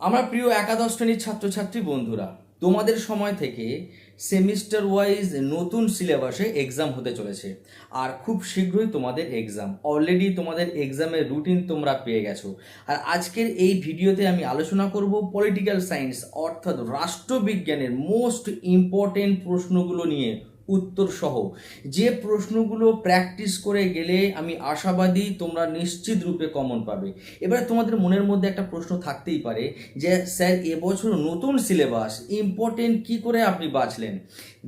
আমার প্রিয় একাদশ শ্রেণির ছাত্রছাত্রী বন্ধুরা, তোমাদের সময় থেকে সেমিস্টার ওয়াইজ নতুন সিলেবাসে এক্সাম হতে চলেছে। আর খুব শীঘ্রই তোমাদের এক্সাম অলরেডি তোমাদের এক্সামের রুটিন তোমরা পেয়ে গেছো। আর আজকের এই ভিডিওতে আমি আলোচনা করব পলিটিক্যাল সায়েন্স অর্থাৎ রাষ্ট্রবিজ্ঞানের মোস্ট ইম্পর্টেন্ট প্রশ্নগুলো নিয়ে। উত্তর সহ যে প্রশ্নগুলো প্র্যাকটিস করে গেলে আমি আশাবাদী তোমরা নিশ্চিত রূপে কমন পাবে। এবারে তোমাদের মনের মধ্যে একটা প্রশ্ন থাকতেই পারে যে, স্যার, এবছর নতুন সিলেবাস ইম্পর্টেন্ট কি করে আপনি বাঁচলেন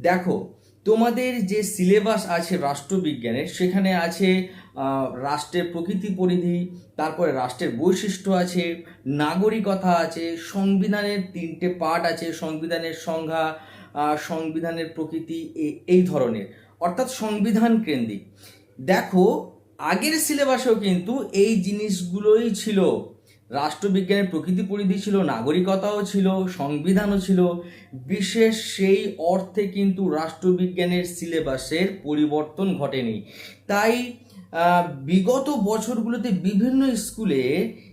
দেখো, তোমাদের যে সিলেবাস আছে রাষ্ট্রবিজ্ঞানের, সেখানে আছে রাষ্ট্রের প্রকৃতি পরিধি, তারপরে রাষ্ট্রের বৈশিষ্ট্য আছে, নাগরিকতা আছে, সংবিধানের তিনটে পার্ট আছে, সংবিধানের সংজ্ঞা সংবিধানের প্রকৃতি এই ধরনের। অর্থাৎ সংবিধান কেন্দ্রিক। দেখো, আগের সিলেবাসেও কিন্তু এই জিনিসগুলোই ছিল। রাষ্ট্রবিজ্ঞানের প্রকৃতি পরিধি ছিল, নাগরিকতাও ছিল, সংবিধানও ছিল। বিশেষ সেই অর্থে কিন্তু রাষ্ট্রবিজ্ঞানের সিলেবাসের পরিবর্তন ঘটেনি। তাই বিগত বছরগুলোতে বিভিন্ন স্কুলে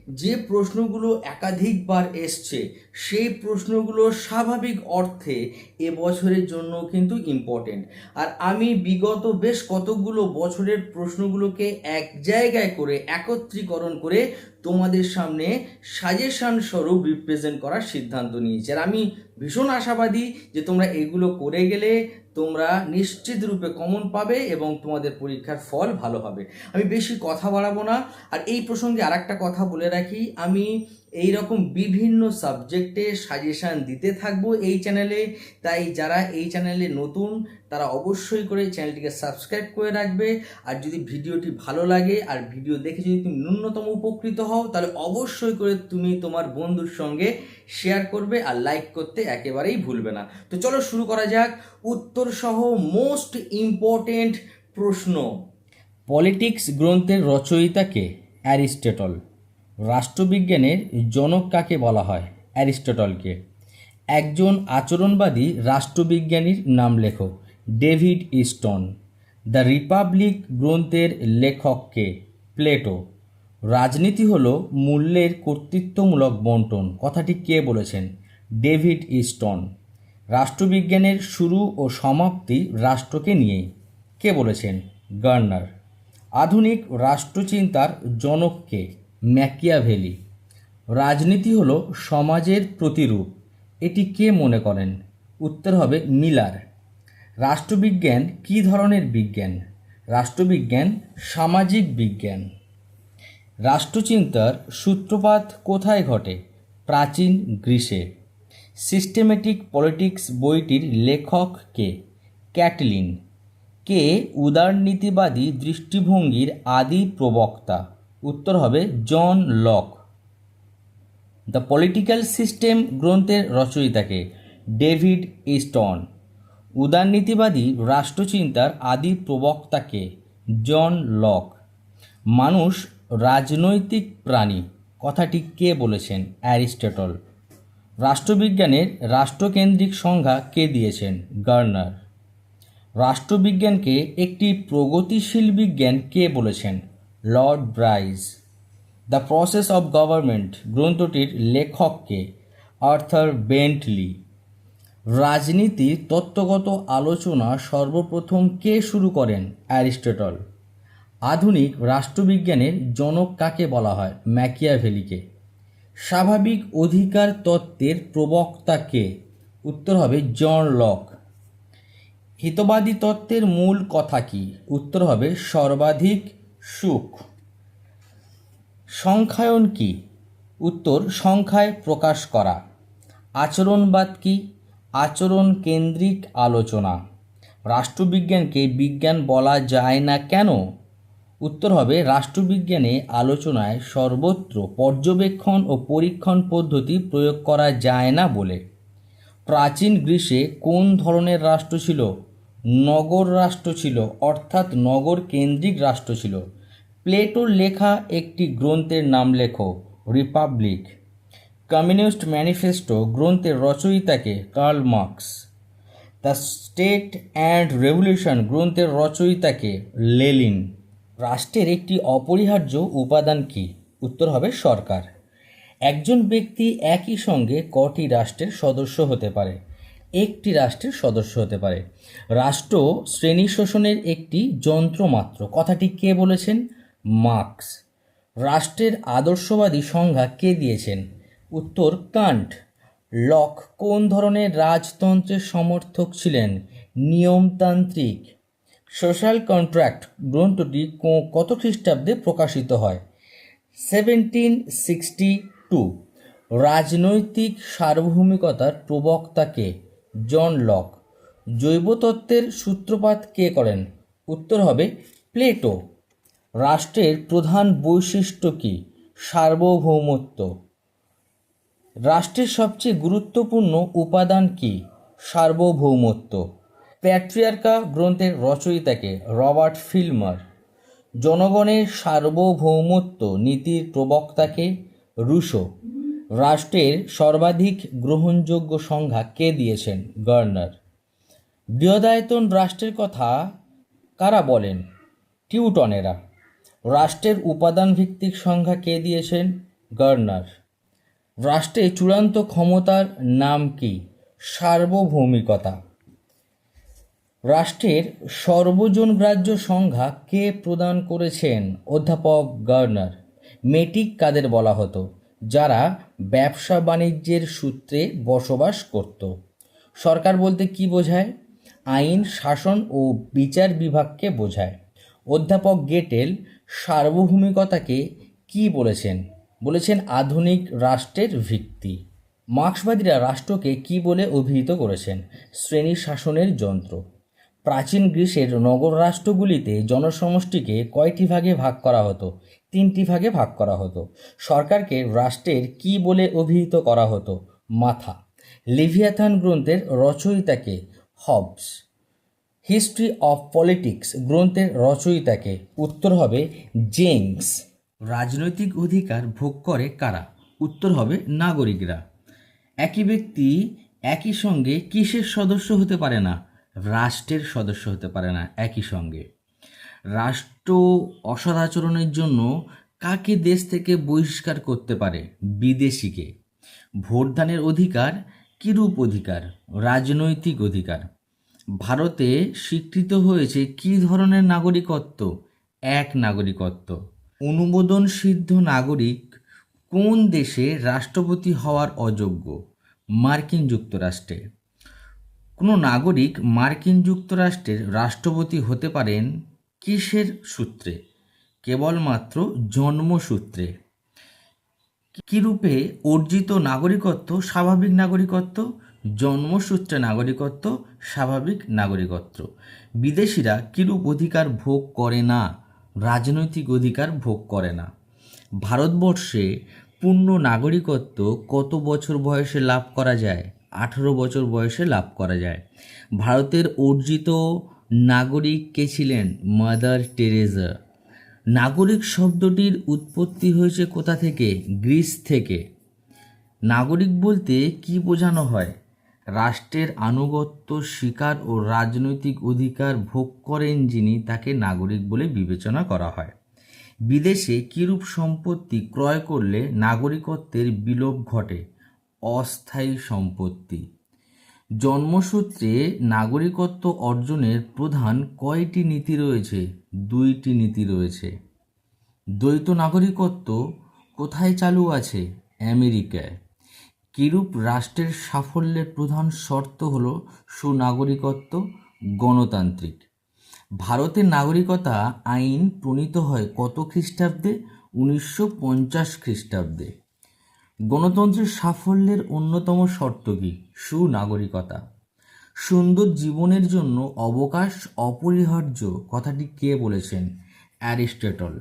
যে প্রশ্নগুলো একাধিকবার এসছে সেই প্রশ্নগুলো স্বাভাবিক অর্থে এবছরের জন্য কিন্তু ইম্পর্টেন্ট আর আমি বিগত বেশ কতগুলো বছরের প্রশ্নগুলোকে এক জায়গায় করে একত্রীকরণ করে তোমাদের সামনে সাজেশন স্বরূপ রিপ্রেজেন্ট করার সিদ্ধান্ত নিয়েছি। আর আমি ভীষণ আশাবাদী যে তোমরা এগুলো করে গেলে তোমরা নিশ্চিত রূপে কমন পাবে এবং তোমাদের পরীক্ষার ফল ভালো হবে। আমি বেশি কথা বাড়াবো না। আর এই প্রসঙ্গে আর কথা বলে রাখি। আমি এই রকম বিভিন্ন সাবজেক্টে সাজেশান দিতে থাকব এই চ্যানেলে তাই যারা এই চ্যানেলে নতুন, তারা অবশ্যই করে চ্যানেলটিকে সাবস্ক্রাইব করে রাখবে। আর যদি ভিডিওটি ভালো লাগে, আর ভিডিও দেখে যদি তুমি ন্যূনতম উপকৃত হও, তাহলে অবশ্যই করে তুমি তোমার বন্ধুর সঙ্গে শেয়ার করবে আর লাইক করতে একেবারেই ভুলবে না। তো চলো শুরু করা যাক। উত্তর সহ মোস্ট ইম্পর্টেন্ট প্রশ্ন। পলিটিক্স গ্রন্থের রচয়িতাকে অ্যারিস্টটল। রাষ্ট্রবিজ্ঞানের জনক কাকে বলা হয়? অ্যারিস্টটলকে। একজন আচরণবাদী রাষ্ট্রবিজ্ঞানীর নাম লেখক ডেভিড ইস্টন। দ্য রিপাবলিক গ্রন্থের লেখককে প্লেটো। রাজনীতি হলো মূল্যের কর্তৃত্বমূলক বন্টন, কথাটি কে বলেছেন? David Easton. রাষ্ট্রবিজ্ঞানের শুরু ও সমাপ্তি রাষ্ট্রকে নিয়েই। কে বলেছেন? গার্নার। আধুনিক রাষ্ট্রচিন্তার জনককে ম্যাকিয়াভেলি। রাজনীতি হলো সমাজের প্রতিরূপ। এটি কে মনে করেন? উত্তর হবে মিলার। রাষ্ট্রবিজ্ঞান কী ধরনের বিজ্ঞান? রাষ্ট্রবিজ্ঞান সামাজিক বিজ্ঞান। রাষ্ট্রচিন্তার সূত্রপাত কোথায় ঘটে? প্রাচীন গ্রীসে। সিস্টেমেটিক পলিটিক্স বইটির লেখক কে? ক্যাটলিন। কে উদারনীতিবাদী দৃষ্টিভঙ্গির আদি প্রবক্তা? উত্তর হবে John Locke. The political system গ্রন্থের রচয়িতাকে ডেভিড ইস্টন। উদারনীতিবাদী রাষ্ট্রচিন্তার আদি প্রবক্তাকে জন লক। মানুষ রাজনৈতিক প্রাণী, কথাটি কে বলেছেন? অ্যারিস্টটল। রাষ্ট্রবিজ্ঞানের রাষ্ট্রকেন্দ্রিক সংজ্ঞা কে দিয়েছেন? গার্নার। রাষ্ট্রবিজ্ঞানকে একটি প্রগতিশীল বিজ্ঞান কে বলেছেন? Lord Bryce the process of government গ্রন্থটির লেখককে আর্থার বেন্টলি। রাজনীতির তত্ত্বগত আলোচনা সর্বপ্রথম কে শুরু করেন? অ্যারিস্টটল। আধুনিক রাষ্ট্রবিজ্ঞানের জনক কাকে বলা হয়? ম্যাকিয়াভেলিকে। স্বাভাবিক অধিকার তত্ত্বের প্রবক্তা কে? উত্তর হবে জন লক। হিতবাদী তত্ত্বের মূল কথা কি? উত্তর হবে সর্বাধিক সুখ। সংখ্যায়ন কি? উত্তর, সংখ্যায় প্রকাশ করা। আচরণবাদ কি? আচরণ কেন্দ্রিক আলোচনা। রাষ্ট্রবিজ্ঞানকে বিজ্ঞান বলা যায় না কেন? উত্তর হবে, রাষ্ট্রবিজ্ঞানে আলোচনায় সর্বত্র পর্যবেক্ষণ ও পরীক্ষণ পদ্ধতি প্রয়োগ করা যায় না বলে। প্রাচীন গ্রীসে কোন ধরনের রাষ্ট্র ছিল? নগর রাষ্ট্র ছিল, অর্থাৎ নগর কেন্দ্রিক রাষ্ট্র ছিল। প্লেটোর লেখা একটি গ্রন্থের নাম লেখো, রিপাবলিক। কমিউনিস্ট ম্যানিফেস্টো গ্রন্থের রচয়িতাকে Karl Marx. The state and revolution গ্রন্থের রচয়িতাকে লেলিন। রাষ্ট্রের একটি অপরিহার্য উপাদান কি? উত্তর হবে সরকার। একজন ব্যক্তি একই সঙ্গে কটি রাষ্ট্রের সদস্য হতে পারে। একটি রাষ্ট্রের সদস্য হতে পারে। রাষ্ট্র শ্রেণি শোষণের একটি যন্ত্র মাত্র কথাটি কে বলেছেন? মার্কস। রাষ্ট্রের আদর্শবাদী সংজ্ঞা কে দিয়েছেন? উত্তর, কান্ট। লক কোন ধরনের রাজতন্ত্রের সমর্থক ছিলেন? নিয়মতান্ত্রিক। সোশ্যাল কন্ট্রাক্ট গ্রন্থটি কত খ্রিস্টাব্দে প্রকাশিত হয়? Seventeen sixty two. রাজনৈতিক সার্বভৌমিকতার প্রবক্তাকে জন লক। জৈবতত্ত্বের সূত্রপাত কে করেন? উত্তর হবে প্লেটো। রাষ্ট্রের প্রধান বৈশিষ্ট্য কী? সার্বভৌমত্ব। রাষ্ট্রের সবচেয়ে গুরুত্বপূর্ণ উপাদান কি? সার্বভৌমত্ব। প্যাট্রিয়ার্কা গ্রন্থের রচয়িতাকে রবার্ট ফিল্মার। জনগণের সার্বভৌমত্ব নীতির প্রবক্তাকে রুশো। রাষ্ট্রের সর্বাধিক গ্রহণযোগ্য সংজ্ঞা কে দিয়েছেন? গার্নার। বৃহদায়তন রাষ্ট্রের কথা কারা বলেন? টিউটনেরা। রাষ্ট্রের উপাদান ভিত্তিক সংজ্ঞা কে দিয়েছেন? গার্নার। রাষ্ট্রে চূড়ান্ত ক্ষমতার নাম কি? সার্বভৌমিকতা। রাষ্ট্রের সর্বজন গ্রাহ্য সংজ্ঞা কে প্রদান করেছেন? অধ্যাপক গার্নার। মেটিক কাদের বলা হতো? যারা ব্যবসা বাণিজ্যের সূত্রে বসবাস করত। সরকার বলতে কি বোঝায়? আইন, শাসন ও বিচার বিভাগকে বোঝায়। অধ্যাপক গেটেল সার্বভৌমিকতাকে কি বলেছেন? বলেছেন আধুনিক রাষ্ট্রের ভিত্তি। মার্ক্সবাদীরা রাষ্ট্রকে কি বলে অভিহিত করেছেন? শ্রেণি শাসনের যন্ত্র। প্রাচীন গ্রীসের নগর রাষ্ট্রগুলিতে জনসমষ্টিকে কয়টি ভাগে ভাগ করা হতো? তিনটি ভাগে ভাগ করা হতো। সরকারকে রাষ্ট্রের কি বলে অভিহিত করা হতো? মাথা। লিভিয়াথান গ্রন্থের রচয়িতাকে হবস। হিস্ট্রি অফ পলিটিক্স গ্রন্থের রচয়িতাকে উত্তর হবে জেমস রাজনৈতিক অধিকার ভোগ করে কারা? উত্তর হবে নাগরিকরা। একই ব্যক্তি একই সঙ্গে কিসের সদস্য হতে পারে না? রাষ্ট্রের সদস্য হতে পারে না একই সঙ্গে। রাষ্ট্র অসদাচরণের জন্য কাকে দেশ থেকে বহিষ্কার করতে পারে? বিদেশিকে। ভোটদানের অধিকার কিরূপ অধিকার? রাজনৈতিক অধিকার। ভারতে স্বীকৃত হয়েছে কী ধরনের নাগরিকত্ব? এক নাগরিকত্ব। অনুমোদন সিদ্ধ নাগরিক কোন দেশে রাষ্ট্রপতি হওয়ার অযোগ্য? মার্কিন যুক্তরাষ্ট্রে। কোনো নাগরিক মার্কিন যুক্তরাষ্ট্রের রাষ্ট্রপতি হতে পারেন কিসের সূত্রে? কেবলমাত্র জন্মসূত্রে। কিরূপে অর্জিত নাগরিকত্ব স্বাভাবিক নাগরিকত্ব? জন্মসূত্রে নাগরিকত্ব, স্বাভাবিক নাগরিকত্ব। বিদেশিরা কিরূপ অধিকার ভোগ করে না, রাজনৈতিক অধিকার ভোগ করে না। ভারতবর্ষে পূর্ণ নাগরিকত্ব কত বছর বয়সে লাভ করা যায়? আঠেরো বছর বয়সে লাভ করা যায়। ভারতের অর্জিত নাগরিক কে ছিলেন? মাদার টেরেজা নাগরিক শব্দটির উৎপত্তি হয়েছে কোথা থেকে? গ্রিস থেকে। নাগরিক বলতে কি বোঝানো হয়? রাষ্ট্রের আনুগত্য স্বীকার ও রাজনৈতিক অধিকার ভোগ করেন যিনি তাকে নাগরিক বলে বিবেচনা করা হয়। বিদেশে কিরূপ সম্পত্তি ক্রয় করলে নাগরিকত্বের বিলোপ ঘটে? অস্থায়ী সম্পত্তি। জন্মসূত্রে নাগরিকত্ব অর্জনের প্রধান কয়টি নীতি রয়েছে? দুইটি নীতি রয়েছে। দ্বৈত নাগরিকত্ব কোথায় চালু আছে? আমেরিকায়। কিরূপ রাষ্ট্রের সাফল্যের প্রধান শর্ত হল সুনাগরিকত্ব, গণতান্ত্রিক। ভারতের নাগরিকতা আইন প্রণীত হয় কত খ্রিস্টাব্দে? উনিশশো পঞ্চাশ খ্রিস্টাব্দে। গণতন্ত্রের সাফল্যের অন্যতম শর্ত কি? সুনাগরিকতা। সুন্দর জীবনের জন্য অবকাশ অপরিহার্য, কথাটি কে বলেছেন? অ্যারিস্টটল।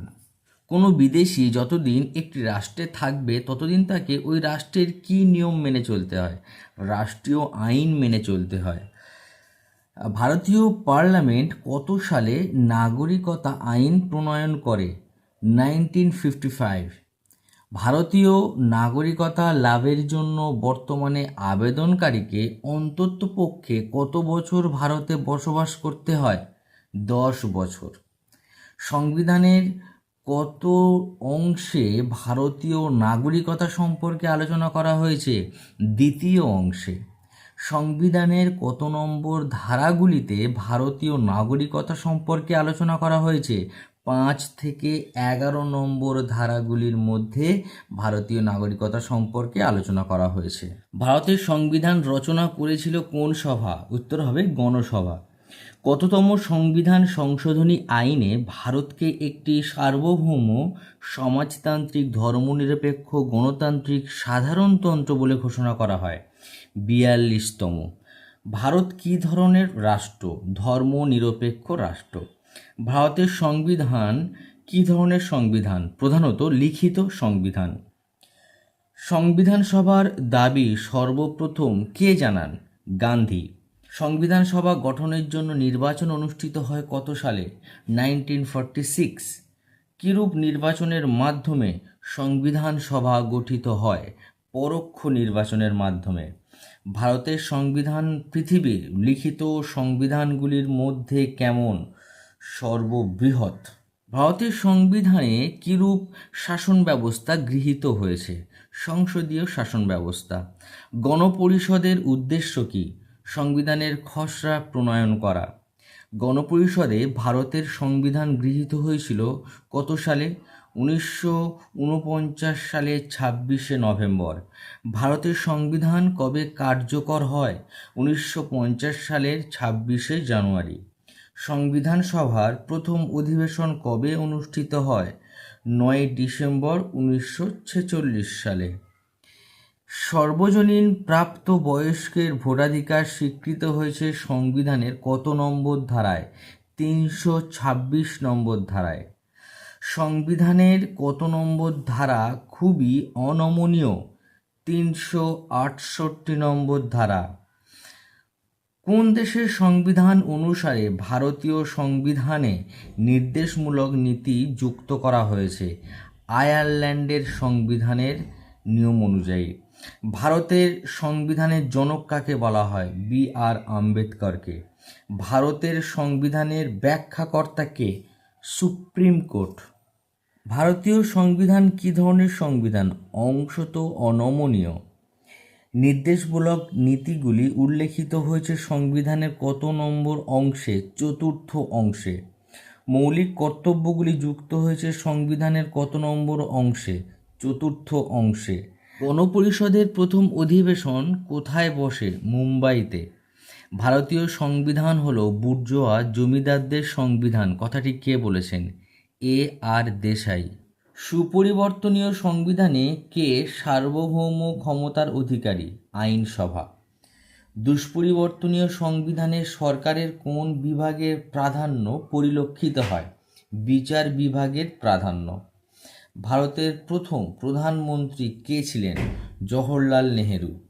কোনো বিদেশি যতদিন একটি রাষ্ট্রে থাকবে, ততদিন তাকে ওই রাষ্ট্রের কী নিয়ম মেনে চলতে হয়? রাষ্ট্রীয় আইন মেনে চলতে হয়। ভারতীয় পার্লামেন্ট কত সালে নাগরিকতা আইন প্রণয়ন করে? Nineteen fifty five. ভারতীয় নাগরিকতা লাভের জন্য বর্তমানে আবেদনকারীকে অন্ততপক্ষে কত বছর ভারতে বসবাস করতে হয়? দশ বছর। সংবিধানের কত অংশে ভারতীয় নাগরিকতা সম্পর্কে আলোচনা করা হয়েছে? দ্বিতীয় অংশে। সংবিধানের কত নম্বর ধারাগুলিতে ভারতীয় নাগরিকতা সম্পর্কে আলোচনা করা হয়েছে? পাঁচ থেকে এগারো নম্বর ধারাগুলির মধ্যে ভারতীয় নাগরিকতা সম্পর্কে আলোচনা করা হয়েছে। ভারতের সংবিধান রচনা করেছিল কোন সভা? উত্তর হবে গণসভা। কততম সংবিধান সংশোধনী আইনে ভারতকে একটি সার্বভৌম সমাজতান্ত্রিক ধর্মনিরপেক্ষ গণতান্ত্রিক সাধারণতন্ত্র বলে ঘোষণা করা হয়। বিয়াল্লিশতম। ভারত কী ধরনের রাষ্ট্র? ধর্মনিরপেক্ষ রাষ্ট্র। ভারতের সংবিধান কী ধরনের সংবিধান? প্রধানত লিখিত সংবিধান। সংবিধান সভার দাবি সর্বপ্রথম কে জানান? গান্ধী। সংবিধান সভা গঠনের জন্য নির্বাচন অনুষ্ঠিত হয় কত সালে? Nineteen forty six. কিরূপ নির্বাচনের মাধ্যমে সংবিধান সভা গঠিত হয়? পরোক্ষ নির্বাচনের মাধ্যমে। ভারতের সংবিধান পৃথিবীর লিখিত সংবিধানগুলির মধ্যে কেমন? সর্ববৃহৎ। ভারতের সংবিধানে কিরূপ শাসন ব্যবস্থা গৃহীত হয়েছে? সংসদীয় শাসন ব্যবস্থা। গণপরিষদের উদ্দেশ্য কি? সংবিধানের খসড়া প্রণয়ন করা। গণপরিষদে ভারতের সংবিধান গৃহীত হয়েছিল কত সালে? উনিশশো উনপঞ্চাশ সালে ছাব্বিশে নভেম্বর। ভারতের সংবিধান কবে কার্যকর হয়? উনিশশো পঞ্চাশ সালের ছাব্বিশে জানুয়ারি। সংবিধান সভার প্রথম অধিবেশন কবে অনুষ্ঠিত হয়? নয় ডিসেম্বর উনিশশো ছেচল্লিশ সালে। সর্বজনীন প্রাপ্ত বয়স্কের ভোটাধিকার স্বীকৃত হয়েছে সংবিধানের কত নম্বর ধারায়? তিনশো ছাব্বিশ নম্বর ধারায়। সংবিধানের কত নম্বর ধারা খুবই অনমনীয়? তিনশো আটষট্টি নম্বর ধারা। কোন দেশের সংবিধান অনুসারে ভারতীয় সংবিধানে নির্দেশমূলক নীতি যুক্ত করা হয়েছে? আয়ারল্যান্ডের সংবিধানের নিয়ম অনুযায়ী। ভারতের সংবিধানের জনক কাকে বলা হয়? বি আর আম্বেদকরকে। ভারতের সংবিধানের ব্যাখ্যাকর্তাকে সুপ্রিম কোর্ট। ভারতীয় সংবিধান কী ধরনের সংবিধান? অংশত অনমনীয়। নির্দেশমূলক নীতিগুলি উল্লেখিত হয়েছে সংবিধানের কত নম্বর অংশে? চতুর্থ অংশে। মৌলিক কর্তব্যগুলি যুক্ত হয়েছে সংবিধানের কত নম্বর অংশে? চতুর্থ অংশে। গণপরিষদের প্রথম অধিবেশন কোথায় বসে? মুম্বাইতে। ভারতীয় সংবিধান হল বুর্জোয়া জমিদারদের সংবিধান। কথাটি কে বলেছেন? এ আর দেশাই। সুপরিবর্তনীয় সংবিধানে কে সার্বভৌম ক্ষমতার অধিকারী? আইনসভা। দুষ্পরিবর্তনীয় সংবিধানে সরকারের কোন বিভাগের প্রাধান্য পরিলক্ষিত হয়? বিচার বিভাগের প্রাধান্য। ভারতের প্রথম প্রধানমন্ত্রী কে ছিলেন? জওহরলাল নেহেরু।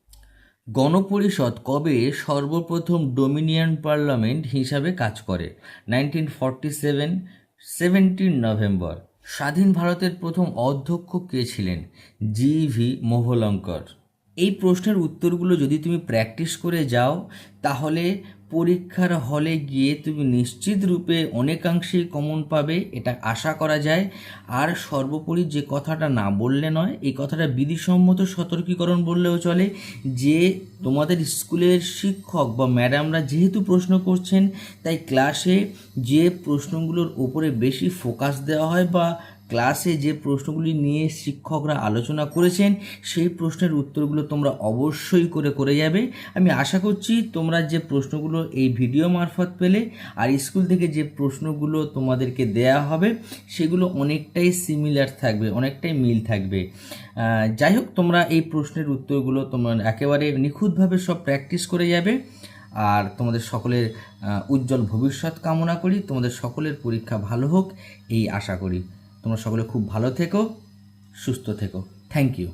গণপরিষদ কবে সর্বপ্রথম ডোমিনিয়ন পার্লামেন্ট হিসাবে কাজ করে? Nineteen forty seven, seventeen November. স্বাধীন ভারতের প্রথম অধ্যক্ষ কে ছিলেন? জি ভি মোহলঙ্কর এই প্রশ্নের উত্তরগুলো যদি তুমি প্র্যাকটিস করে যাও, তাহলে পরীক্ষার হলে গিয়ে তুমি নিশ্চিত রূপে অনেকাংশেই কমন পাবে, এটা আশা করা যায়। আর সর্বোপরি যে কথাটা না বললে নয়, এই কথাটা বিধিসম্মত সতর্কীকরণ বললেও চলে যে তোমাদের স্কুলের শিক্ষক বা ম্যাডামরা যেহেতু প্রশ্ন করছেন, তাই ক্লাসে যে প্রশ্নগুলোর উপরে বেশি ফোকাস দেওয়া হয় বা ক্লাসে যে প্রশ্নগুলি নিয়ে শিক্ষকরা আলোচনা করেছেন, সেই প্রশ্নের উত্তরগুলো তোমরা অবশ্যই করে করে যাবে। আমি আশা করছি তোমরা যে প্রশ্নগুলো এই ভিডিও মারফত পেলে আর স্কুল থেকে যে প্রশ্নগুলো তোমাদেরকে দেয়া হবে, সেগুলো অনেকটাই সিমিলার থাকবে, অনেকটাই মিল থাকবে। যাই হোক, তোমরা এই প্রশ্নের উত্তরগুলো তোমরা একেবারে নিখুঁতভাবে সব প্র্যাকটিস করে যাবে। আর তোমাদের সকলের উজ্জ্বল ভবিষ্যৎ কামনা করি। তোমাদের সকলের পরীক্ষা ভালো হোক, এই আশা করি। তোমরা সকলে খুব ভালো থেকো সুস্থ থেকো। Thank you